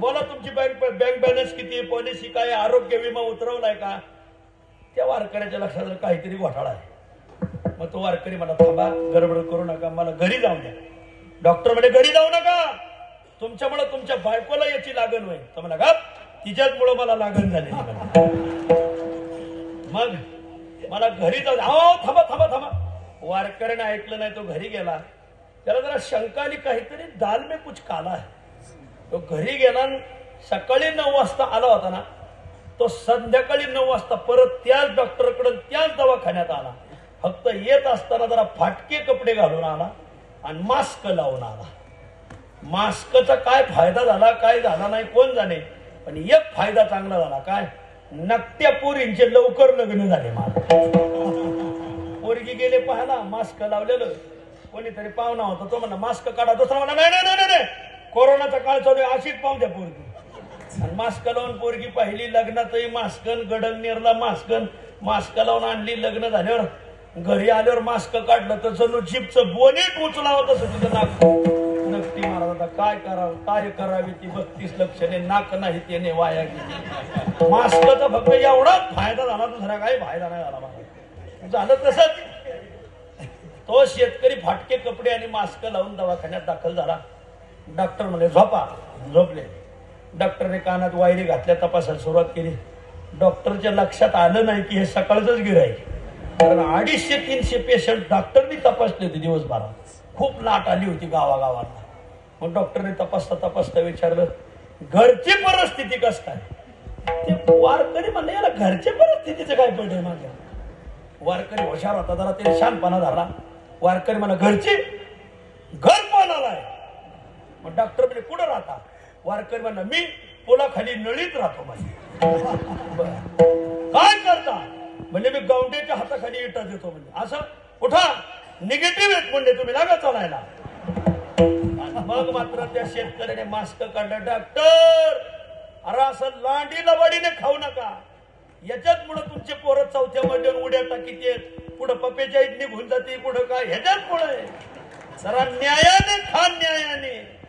बोला तुमची bank bank balance किती आहे पॉलिसी काय आरोग्य विमा उतरवलाय का? त्या वारकऱ्याच्या लक्षात आलं काहीतरी घोटाळा आहे. मग तो वारकरी मला थांबा गडबड करू नका मला घरी जाऊन द्या. डॉक्टर म्हणे घरी जाऊ नका. तुमच्यामुळे तुमच्या बायकोला याची लागण होईल. तर मला का तिच्याचमुळं मला लागण झाली मग मला घरी जाऊ द्या. अहो थांबा थांबा थांबा. वारकऱ्याने ऐकलं नाही तो घरी गेला. त्याला जरा शंका आली काहीतरी दाल में कुछ काला आहे तो घरी गेला सकाळी नऊ वाजता आला होता ना तो संध्याकाळी नऊ वाजता परत त्याच डॉक्टरकडून त्याच दवाखान्यात आला. फक्त येत असताना जरा फाटके कपडे घालून आला आणि मास्क लावून आला. मास्कचा काय फायदा झाला काय झाला नाही कोण जाणे पण एक फायदा चांगला झाला. काय? नकट्या पोरींचे लवकर लग्न झाले मला पोरगी गेले पाहायला मास्क लावलेलं. कोणीतरी पाहुणा होता तो म्हणा मास्क काढा. दुसरा म्हणा नाही नाही, नाही नाही, नाही. कोरोनाचा काळ चालू आहे अशीच पाहू द्या पोरगी. मास्क लावून पोरगी पाहिली लग्नातही मास्कन गडन नेरला मास्कन मास्क लावून आणली लग्न झाल्यावर घरी आल्यावर मास्क काढलं तर जणू जीपचं बोनेट उचलावं तसं तिथं नाक. नक्की महाराज आता काय करावं काय करावी ती बत्तीस लक्षणे नाक नाही त्याने वाया गेली. मास्कचा फक्त एवढाच फायदा झाला दुसरा काही फायदा नाही झाला मला झालं तसंच. तो शेतकरी फाटके कपडे आणि मास्क लावून दवाखान्यात दाखल झाला. डॉक्टर म्हणे झोपा झोपले. डॉक्टरने कानात वायरी घातल्या तपासायला सुरुवात केली. डॉक्टरच्या लक्षात आलं नाही की हे सकाळचंच गिरायक कारण अडीचशे तीनशे पेशंट डॉक्टरनी तपासले होते दिवसभरात. खूप लाट आली होती गावागावांना. मग डॉक्टरने तपासता तपासता विचारलं घरची परिस्थिती कस काय? ते वारकरी म्हणले याला घरच्या परिस्थितीचं काय पडलं माझ्या? वारकरी हुशार होता जरा ते शानपणा झाला वारकरी म्हणा घरची मग डॉक्टर म्हणजे कुठं राहता? वारकरी म्हणा मी पुलाखाली नळीत राहतो माझी काय करता? म्हणजे मी गवंड्याच्या हाताखाली इटा देतो म्हणजे असं? उठा निगेटिव्ह आहेत म्हणजे तुम्ही लागा चालायला. मग मात्र त्या शेतकऱ्याने मास्क काढला. डॉक्टर अरे असं लांडी लबाडीने खाऊ नका. याच्यात मुळे तुमचे पोरं चौथ्या मध्ये उड्या टाकीत आहेत. पुढं इथली निघून जाते पुढं काय ह्याच्यात मुळे सरा न्यायाने खा न्यायाने.